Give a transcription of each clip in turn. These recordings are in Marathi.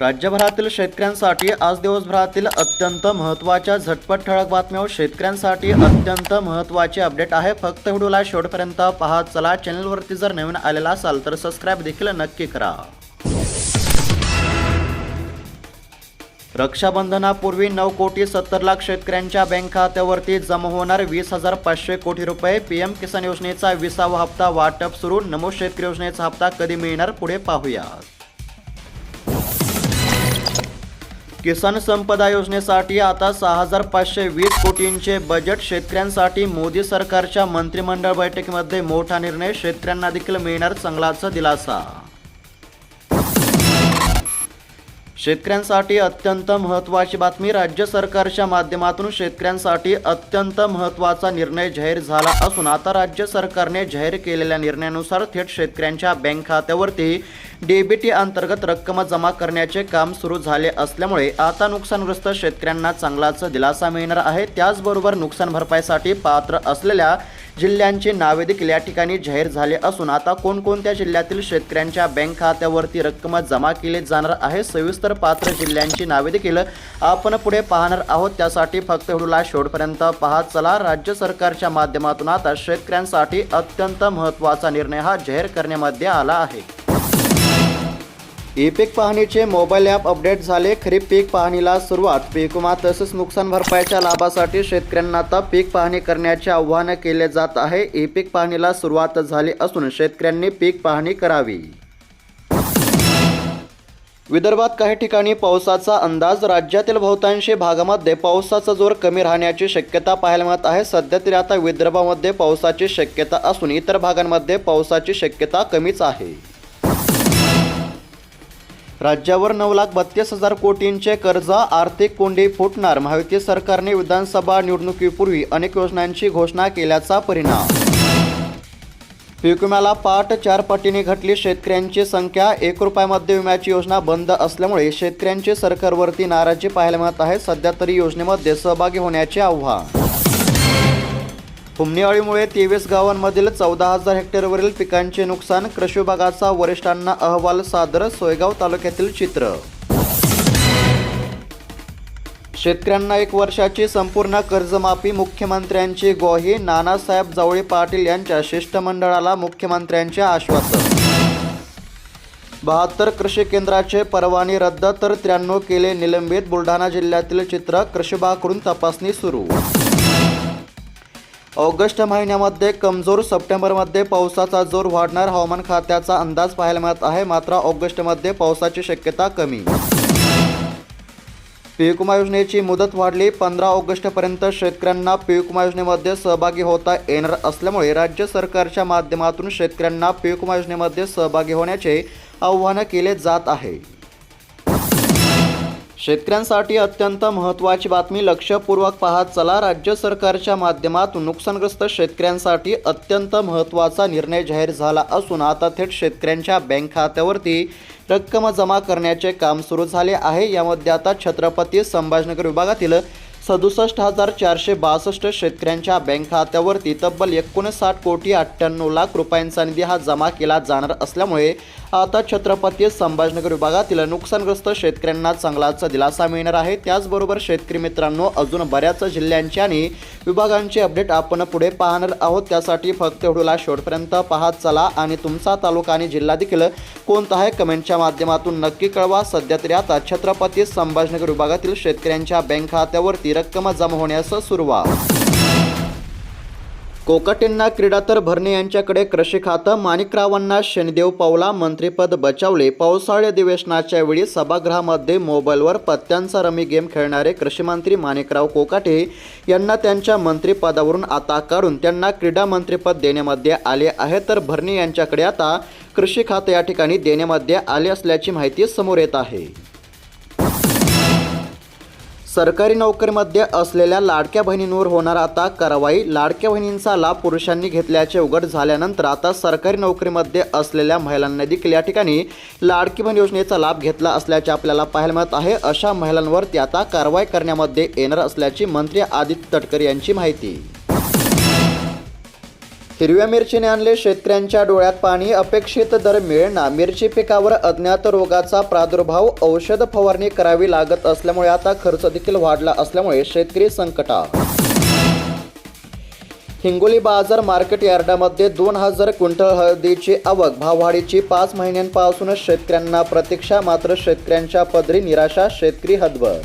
राज्यभरातील शेतकऱ्यांसाठी आज दिवसभरातील अत्यंत महत्त्वाच्या झटपट ठळक बातम्या. शेतकऱ्यांसाठी अत्यंत महत्त्वाचे अपडेट आहे. फक्त व्हिडिओला शेवटपर्यंत पाहत चला चॅनलवरती जर नवीन आलेला असाल तर सबस्क्राईब देखील नक्की करा. रक्षाबंधनापूर्वी नऊ कोटी सत्तर लाख शेतकऱ्यांच्या बँक खात्यावरती जमा होणार वीस हजार पाचशे कोटी रुपये. पीएम किसान योजनेचा विसावा हप्ता वाटप सुरू. नमो शेतकरी योजनेचा हप्ता कधी मिळणार पुढे पाहूया. किसान संपदा योजनेसाठी आता सहा हजार पाचशे वीस कोटींचे बजेट शेतकऱ्यांसाठी मोदी सरकारच्या मंत्रिमंडळ बैठकीमध्ये मोठा निर्णय शेतकऱ्यांना देखील मिळणार चांगलाच दिलासा. शेतकऱ्यांसाठी अत्यंत महत्त्वाची बातमी. राज्य सरकारच्या माध्यमातून शेतकऱ्यांसाठी अत्यंत महत्त्वाचा निर्णय जाहीर झाला असून आता राज्य सरकारने जाहीर केलेल्या निर्णयानुसार थेट शेतकऱ्यांच्या बँक खात्यावरती डीबीटी अंतर्गत रक्कम जमा करण्याचे काम सुरू झाले असल्यामुळे आता नुकसानग्रस्त शेतकऱ्यांना चांगलाच दिलासा मिळणार आहे. त्याचबरोबर नुकसान भरपाईसाठी पात्र असलेल्या जिल्ह्यांची नावे देखील या ठिकाणी जाहीर झाले असून आता कोणकोणत्या जिल्ह्यातील शेतकऱ्यांच्या बँक खात्यावरती रक्कम जमा केली जाणार आहे सविस्तर पात्र जिल्ह्यांची नावे देखील आपण पुढे पाहणार आहोत. त्यासाठी फक्त व्हिडिओला शेवटपर्यंत पाहत चला राज्य सरकारच्या माध्यमातून आता शेतकऱ्यांसाठी अत्यंत महत्त्वाचा निर्णय हा जाहीर करण्यामध्ये आला आहे. ई पीक पाहणीचे मोबाईल ॲप अपडेट झाले. खरीप पीक पाहणीला सुरुवात. पीक विमा तसेच नुकसान भरपाईच्या लाभासाठी शेतकऱ्यांना आता पीक पाहणी करण्याचे आव्हान केले जात आहे. ई पीक पाहणीला सुरुवात झाली असून शेतकऱ्यांनी पीक पाहणी करावी. विदर्भात काही ठिकाणी पावसाचा अंदाज. राज्यातील बहुतांशी भागामध्ये पावसाचा जोर कमी राहण्याची शक्यता पाहायला मिळत आहे. सध्या तरी आता विदर्भामध्ये पावसाची शक्यता असून इतर भागांमध्ये पावसाची शक्यता कमीच आहे. राज्यावर नऊ लाख बत्तीस हजार कोटींचे कर्ज आर्थिक कोंडी फुटणार. महायुती सरकारने विधानसभा निवडणुकीपूर्वी अनेक योजनांची घोषणा केल्याचा परिणाम. पीक विम्याला पाठ चार पटीने घटली शेतकऱ्यांची संख्या. एक रुपयामध्ये विम्याची योजना बंद असल्यामुळे शेतकऱ्यांची सरकारवरती नाराजी पाहायला मिळत आहे. सध्या तरी योजनेमध्ये सहभागी होण्याचे आव्हान. हुमणीआळीमुळे तेवीस गावांमधील चौदा हजार हेक्टरवरील पिकांचे नुकसान कृषी विभागाचा वरिष्ठांना अहवाल सादर सोयगाव तालुक्यातील चित्र. शेतकऱ्यांना एक वर्षाची संपूर्ण कर्जमाफी मुख्यमंत्र्यांची ग्वाही नानासाहेब जावळे पाटील यांच्या शिष्टमंडळाला मुख्यमंत्र्यांचे आश्वासन. बहात्तर कृषी केंद्राचे परवाने रद्द तर त्र्याण्णव केले निलंबित बुलढाणा जिल्ह्यातील चित्र कृषी विभागाकडून तपासणी सुरू. ऑगस्ट महिन्यामध्ये कमजोर सप्टेंबरमध्ये पावसाचा जोर वाढणार हवामान खात्याचा अंदाज पाहायला मिळत आहे. मात्र ऑगस्टमध्ये पावसाची शक्यता कमी. पीक योजनेची मुदत वाढली. पंधरा ऑगस्टपर्यंत शेतकऱ्यांना पीक योजनेमध्ये सहभागी होता येणार असल्यामुळे राज्य सरकारच्या माध्यमातून शेतकऱ्यांना पीक योजनेमध्ये सहभागी होण्याचे आव्हान केले जात आहे. शेतकऱ्यांसाठी अत्यंत महत्त्वाची बातमी लक्षपूर्वक पाहत चला राज्य सरकारच्या माध्यमातून नुकसानग्रस्त शेतकऱ्यांसाठी अत्यंत महत्त्वाचा निर्णय जाहीर झाला असून आता थेट शेतकऱ्यांच्या बँक खात्यावरती रक्कम जमा करण्याचे काम सुरू झाले आहे. यामध्ये आता छत्रपती संभाजीनगर विभागातील सदुसष्ट हजार चारशे बासष्ट शेतकऱ्यांच्या बँक खात्यावरती तब्बल एकोणसाठ कोटी अठ्ठ्याण्णव लाख रुपयांचा निधी हा जमा केला जाणार असल्यामुळे आता छत्रपती संभाजीनगर विभागातील नुकसानग्रस्त शेतकऱ्यांना चांगलाच दिलासा मिळणार आहे. त्याचबरोबर शेतकरी मित्रांनो अजून बऱ्याच जिल्ह्यांचे आणि विभागांचे अपडेट आपण पुढे पाहणार आहोत. त्यासाठी फक्त व्हिडिओला शेवटपर्यंत पाहत चला आणि तुमचा तालुका आणि जिल्हा देखील कोणता आहे कमेंटच्या माध्यमातून नक्की कळवा. सध्या तरी आता छत्रपती संभाजीनगर विभागातील शेतकऱ्यांच्या बँक खात्यावरती रक्कम जमा होण्यास सुरुवात. कोकाटेंना क्रीडा तर भरणे यांच्याकडे कृषी खातं माणिकरावांना शनिदेव पावला. मंत्रिपद बचावले. पावसाळी अधिवेशनाच्या वेळी सभागृहामध्ये मोबाईलवर पत्त्यांचा रमी गेम खेळणारे कृषीमंत्री माणिकराव कोकाटे यांना त्यांच्या मंत्रिपदावरून आता काढून त्यांना क्रीडा मंत्रिपद देण्यामध्ये आले आहे. तर भरणे यांच्याकडे आता कृषी खातं या ठिकाणी देण्यामध्ये आले असल्याची माहिती समोर येत आहे. सरकारी नोकरीमध्ये असलेल्या लाडक्या बहिणींवर होणार आता कारवाई. लाडक्या बहिणींचा लाभ पुरुषांनी घेतल्याचे उघड झाल्यानंतर आता सरकारी नोकरीमध्ये असलेल्या महिलांना देखील या ठिकाणी लाडकी बहीण योजनेचा लाभ घेतला असल्याचे आपल्याला पाहायला मिळत आहे. अशा महिलांवरती आता कारवाई करण्यामध्ये येणार असल्याची मंत्री आदित्य तटकरे यांची माहिती. हिरव्या मिरचीने आणले शेतकऱ्यांच्या डोळ्यात पाणी अपेक्षित दर मिळेना मिरची पिकावर अज्ञात रोगाचा प्रादुर्भाव औषध फवारणी करावी लागत असल्यामुळे आता खर्च देखील वाढला असल्यामुळे शेतकरी संकटात हिंगोली बाजार मार्केट यार्डामध्ये दोन हजार क्विंटल हळदीची आवक भाववाढीची पाच महिन्यांपासून शेतकऱ्यांना प्रतीक्षा मात्र शेतकऱ्यांच्या पदरी निराशा शेतकरी हतबल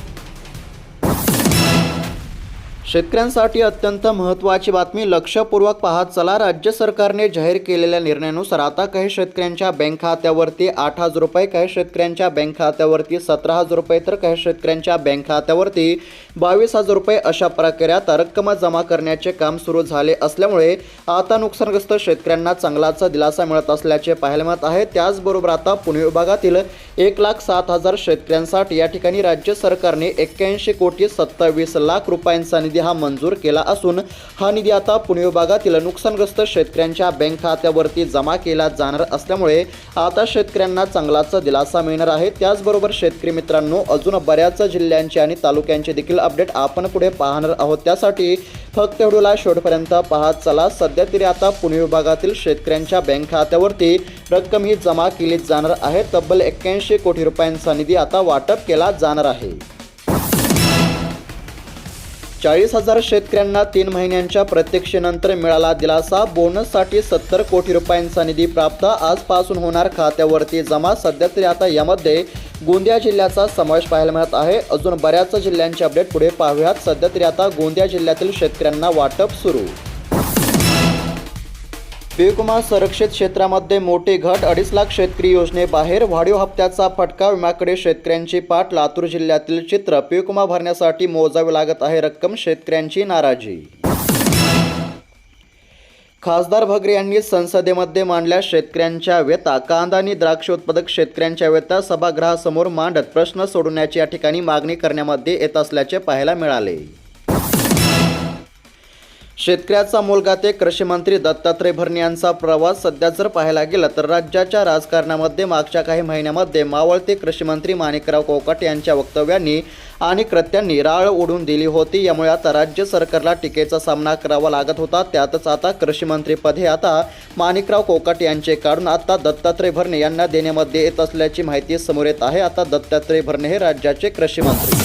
शेतकऱ्यांसाठी अत्यंत महत्त्वाची बातमी लक्षपूर्वक पाहत चला राज्य सरकारने जाहीर केलेल्या निर्णयानुसार आता काही शेतकऱ्यांच्या बँक खात्यावरती आठ हजार रुपये काही शेतकऱ्यांच्या बँक खात्यावरती सतरा हजार रुपये तर काही शेतकऱ्यांच्या बँक खात्यावरती बावीस हजार रुपये अशा प्रकारे आता रक्कम जमा करण्याचे काम सुरू झाले असल्यामुळे आता नुकसानग्रस्त शेतकऱ्यांना चांगलाच दिलासा मिळत असल्याचे पाहायला मिळत आहे. त्याचबरोबर आता पुणे विभागातील एक लाख सात हजार शेतकऱ्यांसाठी या ठिकाणी राज्य सरकारने एक्क्याऐंशी कोटी सत्तावीस लाख रुपयांचा निधी हा मंजूर केला असून हा निधी आता पुणे विभागातील नुकसानग्रस्त शेतकऱ्यांच्या बँक खात्यावरती जमा केला जाणार असल्यामुळे आता शेतकऱ्यांना चांगलाच दिलासा मिळणार आहे. त्याचबरोबर शेतकरी मित्रांनो अजून बऱ्याच जिल्ह्यांचे आणि तालुक्यांचे देखील अपडेट आपण पुढे पाहणार आहोत. त्यासाठी फक्त व्हिडिओला शेवटपर्यंत पाहत चला सध्या तरी आता पुणे विभागातील शेतकऱ्यांच्या बँक खात्यावरती रक्कम ही जमा केली जाणार आहे. तब्बल एक्क्याऐंशी कोटी रुपयांचा निधी आता वाटप केला जाणार आहे. चाळीस हजार शेतकऱ्यांना तीन महिन्यांच्या प्रत्यक्षेनंतर मिळाला दिलासा. बोनससाठी सत्तर कोटी रुपयांचा निधी प्राप्त. आजपासून होणार खात्यावरती जमा. सध्या तरी आता यामध्ये गोंदिया जिल्ह्याचा समावेश पाहायला मिळत आहे. अजून बऱ्याच जिल्ह्यांचे अपडेट पुढे पाहूयात. सध्या तरी आता गोंदिया जिल्ह्यातील शेतकऱ्यांना वाटप सुरू. पीकविमा संरक्षित क्षेत्रामध्ये मोठी घट अडीच लाख शेतकरी योजनेबाहेर वाढीव हप्त्याचा फटका विम्याकडे शेतकऱ्यांची पाठ लातूर जिल्ह्यातील चित्र पीकविमा भरण्यासाठी मोजावी लागत आहे रक्कम शेतकऱ्यांची नाराजी. खासदार भगरे यांनी संसदेमध्ये मांडल्या शेतकऱ्यांच्या व्यथा कांदा आणि द्राक्ष उत्पादक शेतकऱ्यांच्या व्यथा सभागृहासमोर मांडत प्रश्न सोडवण्याची या ठिकाणी मागणी करण्यामध्ये येत असल्याचे पाहायला मिळाले. शेतकऱ्याचा मुलगा ते कृषीमंत्री दत्तात्रय भरणे यांचा प्रवास सध्या जर पाहायला गेला तर राज्याच्या राजकारणामध्ये मागच्या काही महिन्यामध्ये मावळते कृषीमंत्री माणिकराव कोकाट यांच्या वक्तव्यांनी आणि कृत्यांनी राळ ओढून दिली होती. यामुळे आता राज्य सरकारला टीकेचा सामना करावा लागत होता. त्यातच आता कृषीमंत्रीपद हे आता माणिकराव कोकाट यांचे काढून आता दत्तात्रय भरणे यांना देण्यामध्ये येत असल्याची माहिती समोर येत आहे. आता दत्तात्रय भरणे हे राज्याचे कृषीमंत्री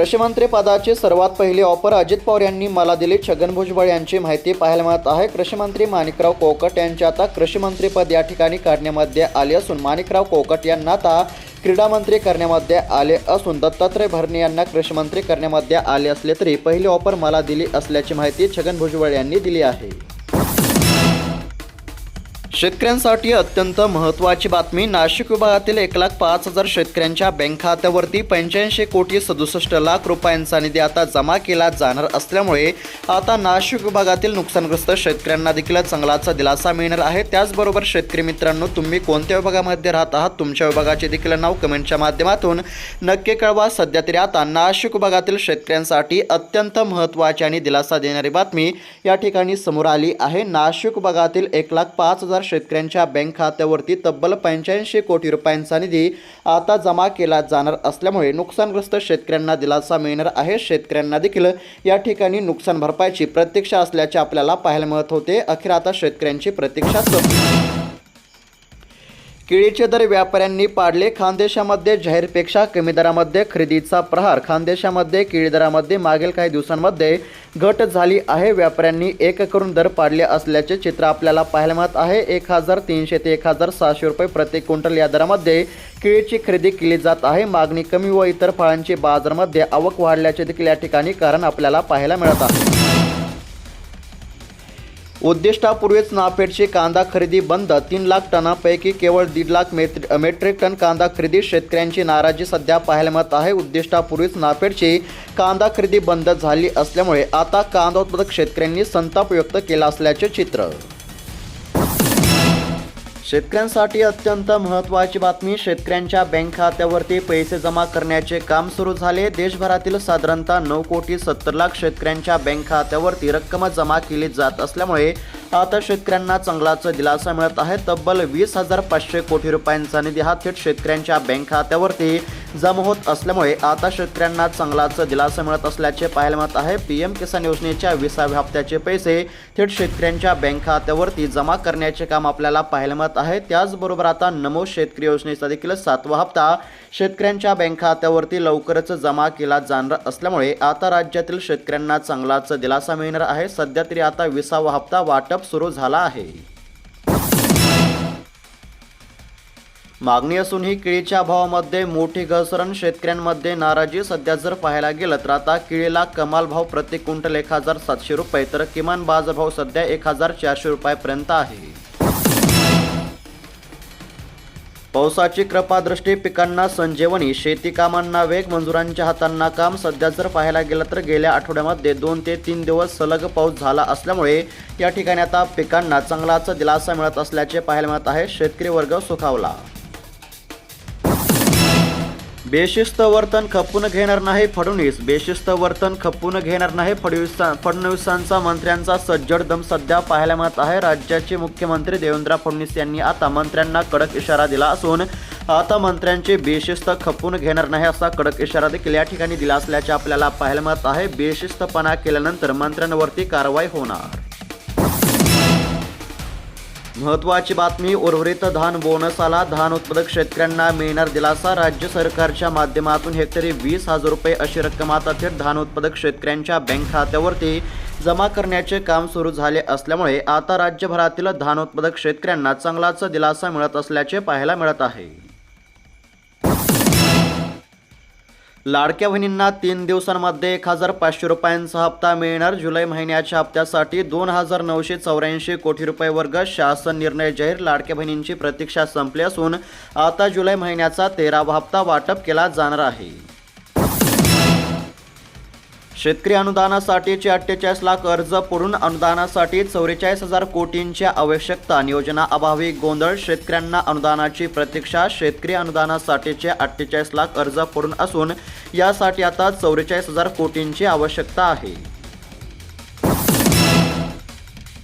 पदाची सर्वात पहिले ऑफर अजित पवार यांनी मला दिली. छगन भुजबळ यांची माहिती पाहायला मिळत आहे. कृषीमंत्री माणिकराव कोकट यांचे आता कृषीमंत्रीपद या ठिकाणी काढण्यामध्ये आले असून माणिकराव कोकट यांना आता क्रीडामंत्री करण्यामध्ये आले असून दत्तात्रय भरणे यांना कृषीमंत्री करण्यामध्ये आले असले तरी पहिली ऑफर मला दिली असल्याची माहिती छगन भुजबळ यांनी दिली आहे. शेतकऱ्यांसाठी अत्यंत महत्त्वाची बातमी. नाशिक विभागातील एक लाख पाच हजार शेतकऱ्यांच्या बँक खात्यावरती पंच्याऐंशी कोटी सदुसष्ट लाख रुपयांचा निधी आता जमा केला जाणार असल्यामुळे आता नाशिक विभागातील नुकसानग्रस्त शेतकऱ्यांना देखील चांगलाचा दिलासा मिळणार आहे. त्याचबरोबर शेतकरी मित्रांनो तुम्ही कोणत्या विभागामध्ये राहत आहात? तुमच्या विभागाचे देखील नाव कमेंटच्या माध्यमातून नक्की कळवा. सध्या तरी आता नाशिक विभागातील शेतकऱ्यांसाठी अत्यंत महत्त्वाची आणि दिलासा देणारी बातमी या ठिकाणी समोर आली आहे. नाशिक विभागातील एक लाख पाच हजार शेतकऱ्यांच्या बँक खात्यावरती तब्बल पंच्याऐंशी कोटी रुपयांचा निधी आता जमा केला जाणार असल्यामुळे नुकसानग्रस्त शेतकऱ्यांना दिलासा मिळणार आहे. शेतकऱ्यांना देखील या ठिकाणी नुकसान भरपाईची प्रतीक्षा असल्याचे आपल्याला पाहायला मिळत होते. अखेर आता शेतकऱ्यांची प्रतीक्षा संपली केळीचे दर व्यापाऱ्यांनी पाडले. खानदेशामध्ये जाहीरपेक्षा कमी दरामध्ये खरेदीचा प्रहार. खानदेशामध्ये केळी दरामध्ये मागील काही दिवसांमध्ये घट झाली आहे. व्यापाऱ्यांनी एक करून दर पाडले असल्याचे चित्र आपल्याला पाहायला मिळत आहे. एक हजार तीनशे ते एक हजार सहाशे रुपये प्रति क्विंटल या दरामध्ये केळीची खरेदी केली जात आहे. मागणी कमी व इतर फळांची बाजारमध्ये आवक वाढल्याचे देखील या ठिकाणी कारण आपल्याला पाहायला मिळत आहे. उद्दिष्टापूर्वीच नाफेडची कांदा खरेदी बंद तीन लाख टनापैकी केवळ दीड लाख मेट्रि मेट्रिक टन कांदा खरेदी. शेतकऱ्यांची नाराजी सध्या पाहायला मिळत आहे. उद्दिष्टापूर्वीच नाफेडची कांदा खरेदी बंद झाली असल्यामुळे आता कांदा उत्पादक शेतकऱ्यांनी संताप व्यक्त केला असल्याचे चित्र. शेतकऱ्यांसाठी अत्यंत महत्त्वाची बातमी शेतकऱ्यांच्या बँक खात्यावरती पैसे जमा करण्याचे काम सुरू झाले. देशभरातील साधारणतः नऊ कोटी सत्तर लाख शेतकऱ्यांच्या बँक खात्यावरती रक्कम जमा केली जात असल्यामुळे आता शेतकऱ्यांना चांगलाच दिलासा मिळत आहे. तब्बल वीस हजार पाचशे कोटी रुपयांचा निधी हा थेट शेतकऱ्यांच्या बँक खात्यावरती जमा होत असल्यामुळे आता शेतकऱ्यांना चांगलाच दिलासा मिळत असल्याचे पाहायला मिळत आहे. पी एम किसान योजनेच्या विसाव्या हप्त्याचे पैसे थेट शेतकऱ्यांच्या बँक खात्यावरती जमा करण्याचे काम आपल्याला पाहायला मिळत आहे. त्याचबरोबर आता नमो शेतकरी योजनेचा देखील सातवा हप्ता शेतकऱ्यांच्या बँक खात्यावरती लवकरच जमा केला जाणार असल्यामुळे आता राज्यातील शेतकऱ्यांना चांगलाच दिलासा मिळणार आहे. सध्या तरी आता विसावा हप्ता वाटप सुरू झाला आहे. मागणी असूनही केळीच्या भावामध्ये मोठी घसरण. शेतकऱ्यांमध्ये नाराजी. सध्या जर पाहायला गेलं तर आता केळीला कमाल भाव प्रति क्विंटल एक हजार सातशे रुपये तर किमान बाजारभाव सध्या एक हजार चारशे रुपयापर्यंत आहे. पावसाची कृपादृष्टी पिकांना संजीवनी शेती कामांना वेग मजुरांच्या हातांना काम सध्या जर पाहायला गेलं तर गेल्या आठवड्यामध्ये दोन ते तीन दिवस सलग पाऊस झाला असल्यामुळे या ठिकाणी आता पिकांना चांगलाच दिलासा मिळत असल्याचे पाहायला मिळत आहे. शेतकरी वर्ग सुखावला. बेशिस्त वर्तन खपून घेणार नाही फडणवीस. बेशिस्त वर्तन खपून घेणार नाही फडणवीस फडणवीसांचा मंत्र्यांचा सज्जड दम सध्या पाहायला मिळत आहे. राज्याचे मुख्यमंत्री देवेंद्र फडणवीस यांनी आता मंत्र्यांना कडक इशारा दिला असून आता मंत्र्यांची बेशिस्त खपून घेणार नाही असा कडक इशारा देखील या ठिकाणी दिला असल्याचे आपल्याला पाहायला मिळत आहे. बेशिस्तपणा केल्यानंतर मंत्र्यांवरती कारवाई होणार. महत्वाची बातमी उर्वरित धान बोनस आला धान उत्पादक शेतकऱ्यांना मिळणार दिलासा राज्य सरकारच्या माध्यमातून हेक्टरी वीस हजार रुपये अशी रक्कम आता थेट धान उत्पादक शेतकऱ्यांच्या बँक खात्यावरती जमा करण्याचे काम सुरू झाले असल्यामुळे आता राज्यभरातील धान उत्पादक शेतकऱ्यांना चांगलाच दिलासा मिळत असल्याचे पाहायला मिळत आहे. लाडक्या बहिणींना तीन दिवसांमध्ये एक हजार पाचशे रुपयांचा हप्ता मिळणार. जुलै महिन्याच्या हप्त्यासाठी दोन हजार नऊशे चौऱ्याऐंशी कोटी रुपये वर्ग शासन निर्णय जाहीर. लाडक्या बहिणींची प्रतीक्षा संपली असून आता जुलै महिन्याचा तेरावा हप्ता वाटप केला जाणार आहे. शेतकरी अनुदानासाठीचे अठ्ठेचाळीस लाख अर्ज पुरून अनुदानासाठी चौवेचाळीस हजार कोटींच्या आवश्यकता. नियोजनाअभावी गोंधळ शेतकऱ्यांना अनुदानाची प्रतीक्षा शेतकरी अनुदानासाठीचे अठ्ठेचाळीस लाख अर्ज पुरून असून यासाठी आता चौवेचाळीस हजार कोटींची आवश्यकता आहे.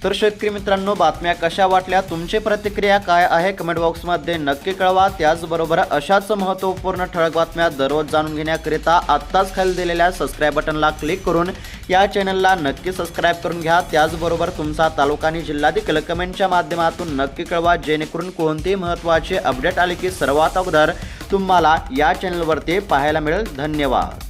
तर शेतकरी मित्रांनो बातम्या कशा वाटल्या तुमची प्रतिक्रिया काय आहे कमेंट बॉक्समध्ये नक्की कळवा. त्याचबरोबर अशाच महत्त्वपूर्ण ठळक बातम्या दररोज जाणून घेण्याकरिता आत्ताच खाली दिलेल्या सबस्क्राईब बटनला क्लिक करून या चॅनलला नक्की सबस्क्राईब करून घ्या. त्याचबरोबर तुमचा तालुका आणि जिल्हा देखील कमेंटच्या माध्यमातून नक्की कळवा जेणेकरून कोणतेही महत्त्वाचे अपडेट आले की सर्वात अगोदर तुम्हाला या चॅनलवरती पाहायला मिळेल. धन्यवाद.